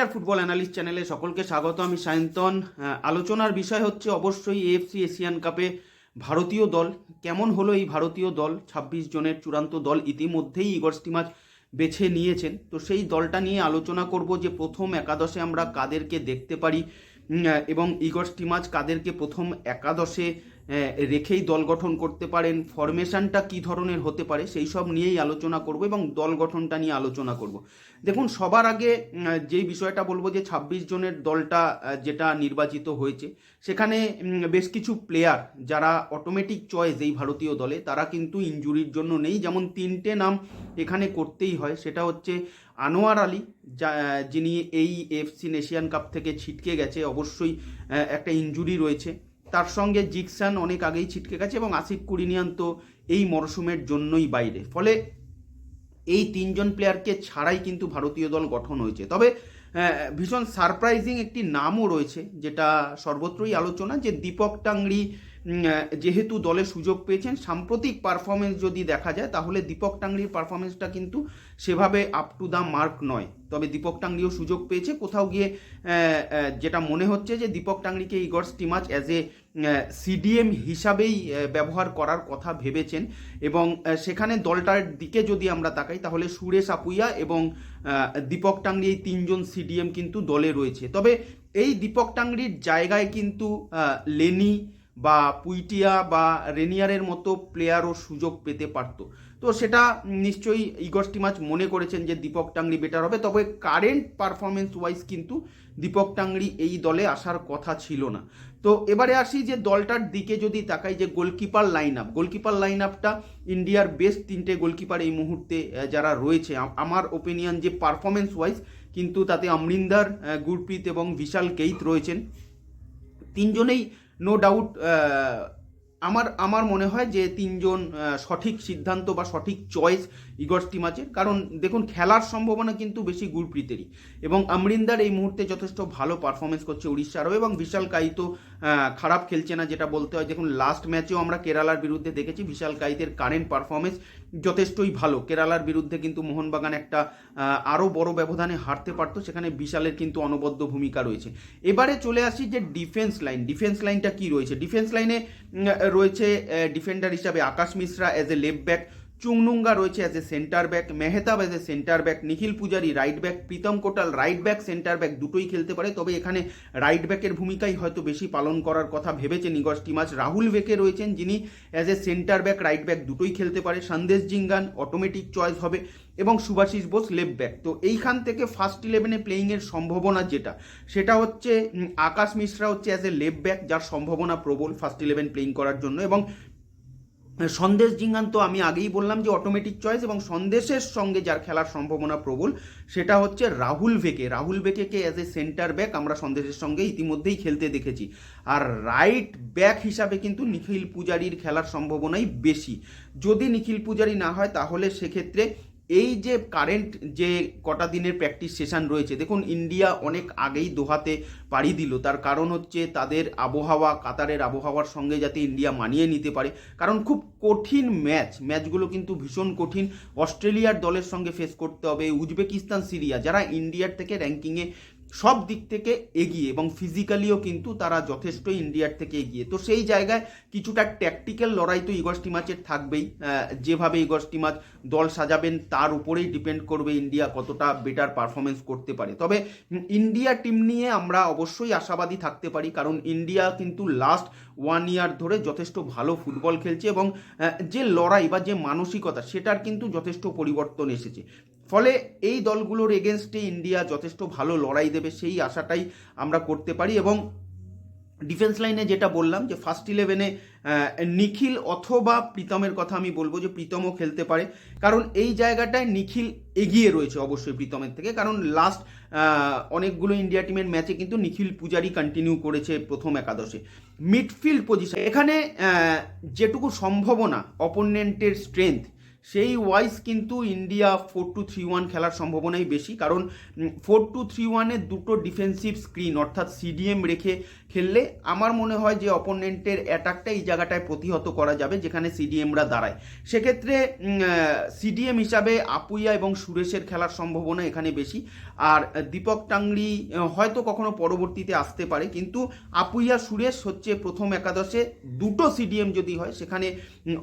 Care football analyst চ্যানেলে সকলকে স্বাগত। আমি সায়ন্তন। আলোচনার বিষয় হচ্ছে অবশ্যই এএফসি এশিয়ান কাপে ভারতীয় দল। কেমন হলো এই ভারতীয় দল? ছাব্বিশ জনের চূড়ান্ত দল ইতিমধ্যেই ইগর স্টিমাচ বেছে নিয়েছেন। তো সেই দলটা নিয়ে আলোচনা করব যে প্রথম একাদশে আমরা কাদেরকে দেখতে পারি। এবং ইগর স্টিমাচ কাদেরকে প্রথম একাদশে রেখেই দল গঠন করতে পারেন ফরমেশনটা কী ধরনের হতে পারে, সেই সব নিয়েই আলোচনা করব এবং দল গঠনটা নিয়ে আলোচনা করব। দেখুন, সবার আগে যেই বিষয়টা বলব যে ছাব্বিশ জনের দলটা যেটা নির্বাচিত হয়েছে, সেখানে বেশ কিছু প্লেয়ার যারা অটোমেটিক চয়েস এই ভারতীয় দলে, তারা কিন্তু ইঞ্জুরির জন্য নেই। যেমন তিনটে নাম এখানে করতেই হয়, সেটা হচ্ছে আনোয়ার আলী, যা, যিনি এই এফসি এশিয়ান কাপ থেকে ছিটকে গেছে। অবশ্যই একটা ইঞ্জুরি রয়েছে। তার সঙ্গে জিকসান অনেক আগেই ছিটকে গেছে এবং আসিফ কুরিনিয়ান তো এই মরশুমের জন্যই বাইরে। ফলে এই তিনজন প্লেয়ারকে ছাড়াই কিন্তু ভারতীয় দল গঠন হয়েছে। তবে ভীষণ সারপ্রাইজিং একটি নামও রয়েছে, যেটা সর্বত্রই আলোচনা যে দীপক টাংরি যেহেতু দলে সুযোগ পেয়েছেন, সাম্প্রতিক পারফরমেন্স যদি দেখা যায়, তাহলে দীপক টাংরির পারফরমেন্সটা কিন্তু সেভাবে আপ টু দ্য মার্ক নয়। তবে দীপক টাংরিও সুযোগ পেয়েছে। কোথাও গিয়ে যেটা মনে হচ্ছে যে Deepak টাংরিকে Igor Stimac as a CDM হিসাবেই ব্যবহার করার কথা ভেবেছেন এবং সেখানে দলটার দিকে যদি আমরা তাকাই, তাহলে সুরেশ আপুইয়া এবং দীপক টাংরি এই তিনজন সিডিএম কিন্তু দলে রয়েছে। তবে এই দীপক টাংরির জায়গায় কিন্তু লেনি বা পুইটিয়া বা রেনিয়ারের মতো প্লেয়ারও সুযোগ পেতে পারতো। তো সেটা নিশ্চয়ই ইগর স্টিমাচ মনে করেছেন যে দীপক টাংরি বেটার হবে, তবে কারেন্ট পারফরমেন্স ওয়াইজ কিন্তু দীপক টাংরি এই দলে আসার কথা ছিল না। তো এবারে আসি যে দলটার দিকে যদি তাকাই যে goalkeeper line up goalkeeper line আপটা ইন্ডিয়ার বেস্ট তিনটে গোলকিপার এই মুহূর্তে যারা রয়েছে। আমার ওপিনিয়ন যে পারফরমেন্স ওয়াইজ কিন্তু তাতে অমরিন্দার গুরপ্রীত এবং বিশাল কেইত রয়েছেন। তিনজনেই নো ডাউট আমার আমার মনে হয় যে তিনজন সঠিক সিদ্ধান্ত বা সঠিক চয়েস ইগর স্টিমাচের কারণ দেখুন খেলার সম্ভাবনা কিন্তু বেশি গুরপ্রীতেরই। এবং আমরিন্দার এই মুহূর্তে যথেষ্ট ভালো পারফরমেন্স করছে উড়িষ্যারও এবং বিশাল আহ, খারাপ খেলছে না যেটা বলতে হয়। দেখুন লাস্ট ম্যাচেও আমরা কেরালার বিরুদ্ধে দেখেছি বিশাল কাইতের কারেন্ট পারফরমেন্স যথেষ্টই ভালো। কেরালার বিরুদ্ধে কিন্তু মোহনবাগান একটা আরও বড় ব্যবধানে হারতে পারতো, সেখানে বিশালের কিন্তু অনবদ্য ভূমিকা রয়েছে। এবারে চলে আসি যে ডিফেন্স লাইন ডিফেন্স লাইনটা কি রয়েছে? ডিফেন্স লাইনে রয়েছে ডিফেন্ডার হিসাবে Akash Mishra as a left back Chungnunga রয়েছে as a centre back Mehtab as a centre back Nikhil Poojary right back Pritam Kotal right back centre back দুটোই খেলতে পারে। তবে এখানে রাইট ব্যাকের ভূমিকাই হয়তো বেশি পালন করার কথা ভেবেছে নিগস টিমাচ রাহুল বেকে রয়েছেন যিনি as a centre back right back দুটোই খেলতে পারে। সন্দেশ জিঙ্গান অটোমেটিক চয়েস হবে এবং সুভাষিস বোস লেফট ব্যাক তো এইখান থেকে ফার্স্ট ইলেভেনে প্লেয়িংয়ের সম্ভাবনা যেটা, সেটা হচ্ছে আকাশ মিশ্রা হচ্ছে অ্যাজ এ লেফট ব্যাক যার সম্ভাবনা প্রবল ফার্স্ট ইলেভেন প্লেয়িং করার জন্য এবং সন্দেশ জিঙ্গান তো আমি আগেই বললাম যে অটোমেটিক চয়েস এবং সন্দেশের সঙ্গে যার খেলার সম্ভাবনা প্রবল, সেটা হচ্ছে রাহুল ভেকে। রাহুল ভেকেকে অ্যাজ এ সেন্টার ব্যাক আমরা সন্দেশের সঙ্গে ইতিমধ্যেই খেলতে দেখেছি। আর রাইট ব্যাক হিসাবে কিন্তু নিখিল পূজারির খেলার সম্ভাবনাই বেশি। যদি নিখিল পূজারি না হয়, তাহলে সেক্ষেত্রে এই যে কারেন্ট যে কটা দিনের প্র্যাকটিস সেশন রয়েছে, দেখুন ইন্ডিয়া অনেক আগেই দোহাতে পাড়ি দিল। তার কারণ হচ্ছে তাদের আবহাওয়া, কাতারের আবহাওয়ার সঙ্গে যাতে ইন্ডিয়া মানিয়ে নিতে পারে। কারণ খুব কঠিন ম্যাচ ম্যাচগুলো কিন্তু ভীষণ কঠিন। অস্ট্রেলিয়ার দলের সঙ্গে ফেস করতে হবে, উজবেকিস্তান, সিরিয়া, যারা ইন্ডিয়ার থেকে র্যাঙ্কিংয়ে সব দিক থেকে এগিয়ে এবং ফিজিক্যালিও কিন্তু তারা যথেষ্ট ইন্ডিয়ার থেকে এগিয়ে। তো সেই জায়গায় কিছুটা ট্যাকটিক্যাল লড়াই তো ইগস টিমাচের থাকবেই। যেভাবে ইগস টিমাচ দল সাজাবেন, তার উপরেই ডিপেন্ড করবে ইন্ডিয়া কতটা বেটার পারফরমেন্স করতে পারে। তবে ইন্ডিয়া টিম নিয়ে আমরা অবশ্যই আশাবাদী থাকতে পারি, কারণ ইন্ডিয়া কিন্তু লাস্ট ওয়ান ইয়ার ধরে যথেষ্ট ভালো ফুটবল খেলছে এবং যে লড়াই বা যে মানসিকতা, সেটার কিন্তু যথেষ্ট পরিবর্তন এসেছে। ফলে এই দলগুলোর এগেনস্টে ইন্ডিয়া যথেষ্ট ভালো লড়াই দেবে, সেই আশাটাই আমরা করতে পারি এবং ডিফেন্স লাইনে যেটা বললাম যে ফার্স্ট ইলেভেনে নিখিল অথবা প্রীতমের কথা আমি বলব যে প্রীতমও খেলতে পারে। কারণ এই জায়গাটায় নিখিল এগিয়ে রয়েছে অবশ্যই প্রীতমের থেকে। কারণ লাস্ট অনেকগুলো ইন্ডিয়া টিমের ম্যাচে কিন্তু নিখিল পূজারি কন্টিনিউ করেছে প্রথম একাদশে। মিডফিল্ড পজিশন এখানে যেটুকু সম্ভাবনা অপোনেন্টের স্ট্রেংথ সেই ওয়াইজ কিন্তু India four two three one খেলার সম্ভাবনাই বেশি। কারণ ফোর টু থ্রি ওয়ানে দুটো ডিফেন্সিভ স্ক্রিন অর্থাৎ সিডিএম রেখে খেললে আমার মনে হয় যে অপোনেন্টের অ্যাটাকটা এই জায়গাটায় প্রতিহত করা যাবে, যেখানে সিডিএমরা দাঁড়ায়। সেক্ষেত্রে সিডিএম হিসাবে আপুইয়া এবং সুরেশের খেলার সম্ভাবনা এখানে বেশি। আর দীপক টাংরি হয়তো কখনো পরবর্তীতে আসতে পারে, কিন্তু আপুইয়া, সুরেশ হচ্ছে প্রথম একাদশে দুটো সিডিএম যদি হয়, সেখানে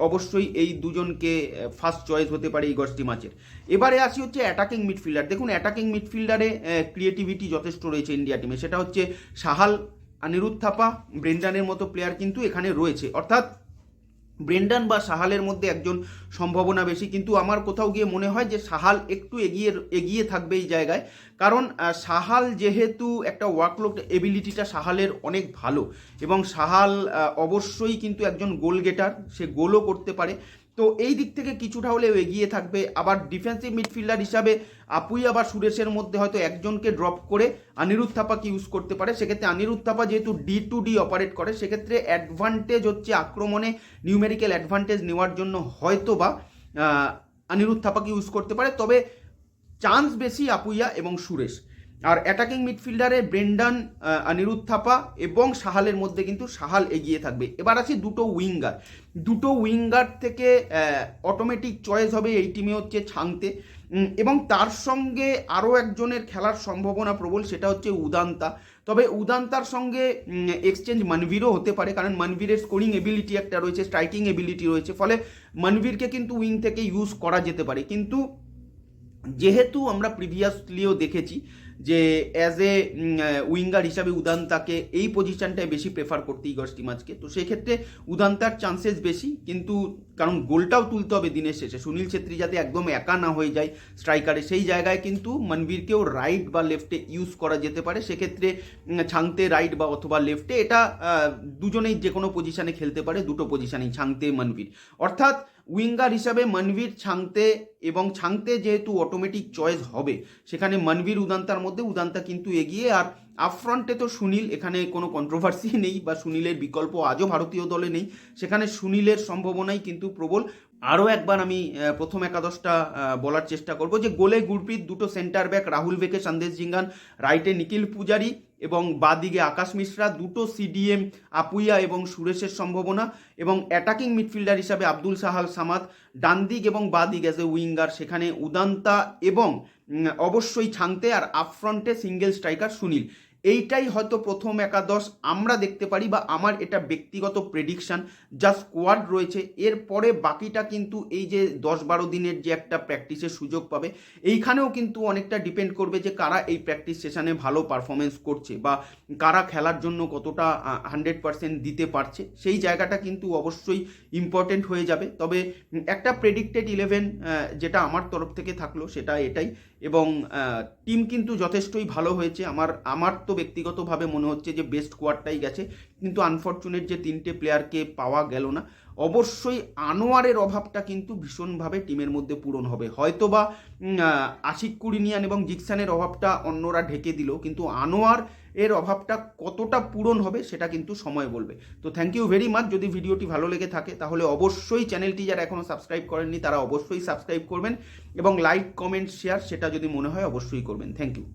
অবশ্যই এই দুজনকে ফার্স্ট চয়েস হতে পারে এই গস্টি ম্যাচের এবারে আসি হচ্ছে অ্যাটাকিং মিডফিল্ডার দেখুন অ্যাটাকিং মিডফিল্ডারে ক্রিয়েটিভিটি যথেষ্ট রয়েছে ইন্ডিয়া টিমে সেটা হচ্ছে সাহাল, অনিরুদ্ধ থাপা, ব্রেন্ডানের মতো প্লেয়ার কিন্তু এখানে রয়েছে। অর্থাৎ ব্রেন্ডান বা সাহালের মধ্যে একজন সম্ভাবনা বেশি। কিন্তু আমার কোথাও গিয়ে মনে হয় যে সাহাল একটু এগিয়ে এগিয়ে থাকবে এই জায়গায়। কারণ সাহাল যেহেতু একটা ওয়ার্কলোড এবিলিটিটা সাহালের অনেক ভালো। এবং সাহাল অবশ্যই কিন্তু একজন গোল গেটার সে গোলও করতে পারে। তো এই দিক থেকে কিছুটা হলেও এগিয়ে থাকবে। আবার ডিফেন্সিভ মিডফিল্ডার হিসাবে আপুইয়া বা সুরেশের মধ্যে হয়তো একজনকে ড্রপ করে অনিরুদ্ধ থাপাকে ইউজ করতে পারে। সেক্ষেত্রে অনিরুদ্ধ থাপা যেহেতু ডি টু ডি অপারেট করে, সেক্ষেত্রে অ্যাডভান্টেজ হচ্ছে আক্রমণে নিউমেরিক্যাল অ্যাডভান্টেজ নেওয়ার জন্য হয়তো বা অনিরুদ্ধ থাপাকে ইউজ করতে পারে। তবে চান্স বেশি আপুইয়া এবং সুরেশ। আর অ্যাটাকিং মিডফিল্ডারে ব্রেন্ডান অনিরুদ্ধ থাপা এবং সাহালের মধ্যে কিন্তু সাহাল এগিয়ে থাকবে। এবার আছে দুটো উইঙ্গার দুটো উইঙ্গার থেকে অটোমেটিক চয়েস হবে এই টিমে হচ্ছে ছাংতে এবং তার সঙ্গে আরও একজনের খেলার সম্ভাবনা প্রবল, সেটা হচ্ছে উদান্তা। তবে উদান্তার সঙ্গে এক্সচেঞ্জ মানভীরও হতে পারে, কারণ মানভীরের স্কোরিং এবিলিটি একটা রয়েছে স্ট্রাইকিং এবিলিটি রয়েছে। ফলে মানভীরকে কিন্তু উইং থেকে ইউজ করা যেতে পারে। কিন্তু যেহেতু আমরা প্রিভিয়াসলিও দেখেছি যে অ্যাজ এ উইঙ্গার হিসাবে উদান্তাকে এই পজিশনটায় বেশি প্রেফার করতে ইগর স্টিমাজকে তো সেক্ষেত্রে উদান্তার চান্সেস বেশি, কিন্তু কারণ গোলটাও তুলতে হবে দিনের শেষে। সুনীল ছেত্রী যাতে একদম একা না হয়ে যায় স্ট্রাইকারে সেই জায়গায় কিন্তু মনবীরকেও রাইট বা লেফটে ইউজ করা যেতে পারে। সেক্ষেত্রে ছাংতে রাইট বা অথবা লেফটে এটা দুজনেই যে কোনো পজিশানে খেলতে পারে, দুটো পজিশানেই ছাংতে মনবীর। অর্থাৎ উইঙ্গার হিসাবে মনবীর ছাংতে এবং ছাংতে যেহেতু অটোমেটিক চয়েস হবে, সেখানে মনবীর উদান্তার মধ্যে উদান্তা কিন্তু এগিয়ে আর আপফ্রন্টে তো সুনীল, এখানে কোনো কন্ট্রোভার্সি নেই বা সুনীলের বিকল্প আজও ভারতীয় দলে নেই। সেখানে সুনীলের সম্ভাবনাই কিন্তু প্রবল। আরও একবার আমি প্রথম একাদশটা বলার চেষ্টা করব যে গোলে গুরপ্রীত দুটো সেন্টার ব্যাক রাহুল বেকে, সন্দেশ জিঙ্গান রাইটে নিখিল পূজারি এবং বাদিকে আকাশ মিশ্রা, দুটো সিডিএম আপুইয়া এবং সুরেশের সম্ভাবনা এবং অ্যাটাকিং মিডফিল্ডার হিসাবে আব্দুল সাহাল সামাদ, ডান দিক এবং বাদিক অ্যাজ এ উইঙ্গার সেখানে উদান্তা এবং অবশ্যই ছাংতে আর আপফ্রন্টে সিঙ্গেল স্ট্রাইকার সুনীল। এইটাই হয়তো প্রথম একাদশ। আমরা দেখতে পারি বা আমার এটা ব্যক্তিগত প্রেডিকশন যা স্কোয়াড রয়েছে। এরপরে বাকিটা কিন্তু এই যে দশ বারো দিনের যে একটা প্র্যাকটিসের সুযোগ পাবে, এইখানেও কিন্তু অনেকটা ডিপেন্ড করবে যে কারা এই প্র্যাকটিস সেশানে ভালো পারফরমেন্স করছে বা কারা খেলার জন্য কতটা হান্ড্রেড পার্সেন্ট দিতে পারছে। সেই জায়গাটা কিন্তু অবশ্যই ইম্পর্টেন্ট হয়ে যাবে। তবে একটা প্রেডিক্টেড ইলেভেন যেটা আমার তরফ থেকে থাকল সেটা এটাই এবং টিম কিন্তু যথেষ্টই ভালো হয়েছে। আমার আমার তো ব্যক্তিগতভাবে মনে হচ্ছে যে বেস্ট কোয়ারটাই গেছে, কিন্তু আনফর্চুনেট যে তিনটে প্লেয়ারকে পাওয়া গেল না। অবশ্যই আনোয়ারের অভাবটা কিন্তু ভীষণভাবে টিমের মধ্যে পূরণ হবে। হয়তোবা আশিক কুরিনিয়ান এবং জিকসানের অভাবটা অন্যরা ঢেকে দিল, কিন্তু আনোয়ার এর অভাবটা কতটা পূরণ হবে সেটা কিন্তু সময় বলবে। তো থ্যাংক ইউ ভেরি মাচ যদি ভিডিওটি ভালো লেগে থাকে, তাহলে অবশ্যই চ্যানেলটি যারা এখনও সাবস্ক্রাইব করেননি, তারা অবশ্যই সাবস্ক্রাইব করবেন এবং লাইক কমেন্ট শেয়ার সেটা যদি মনে হয় অবশ্যই করবেন। Thank you